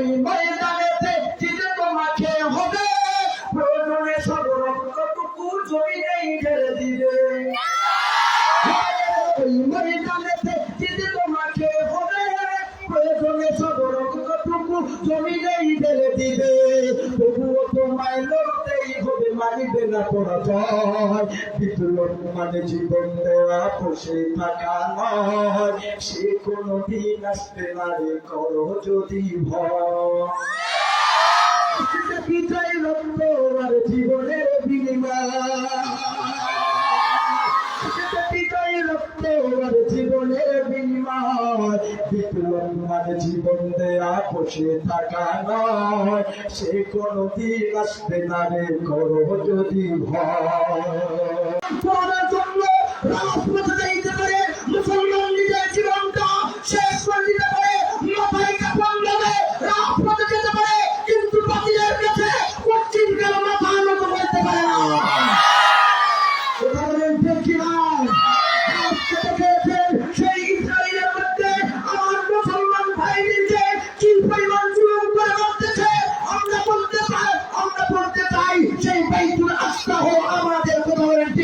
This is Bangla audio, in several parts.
ওই ময়দানেতে জিতে তোমাকে হবে। প্রয়োজনে সব রক্তটুকু জমিনেই ঢেলে দিবে। ওই ময়দানেতে জিতে তোমাকে হবে। প্রয়োজনে সব রক্তটুকু জমিনেই ঢেলে দিবে। তোমায় লড়তেই হবে, মানিবে না পরাজয়। বিপ্লব মানে জীবন দেওয়া বসে থাকা নয়। সে কোনো দিন আসবে না রে, করো যদি ভয়। রক্ত আর জীবনের বিনিময়। জীবনের বিনিময়। বিপ্লব জীবন দেয়া বসে থাকা নয়, সে কোনো দিন আসবে না রে করো যদি ভয়। রাজপথে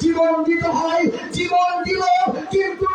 জীবন দিতে হয় জীবন দিব কিন্তু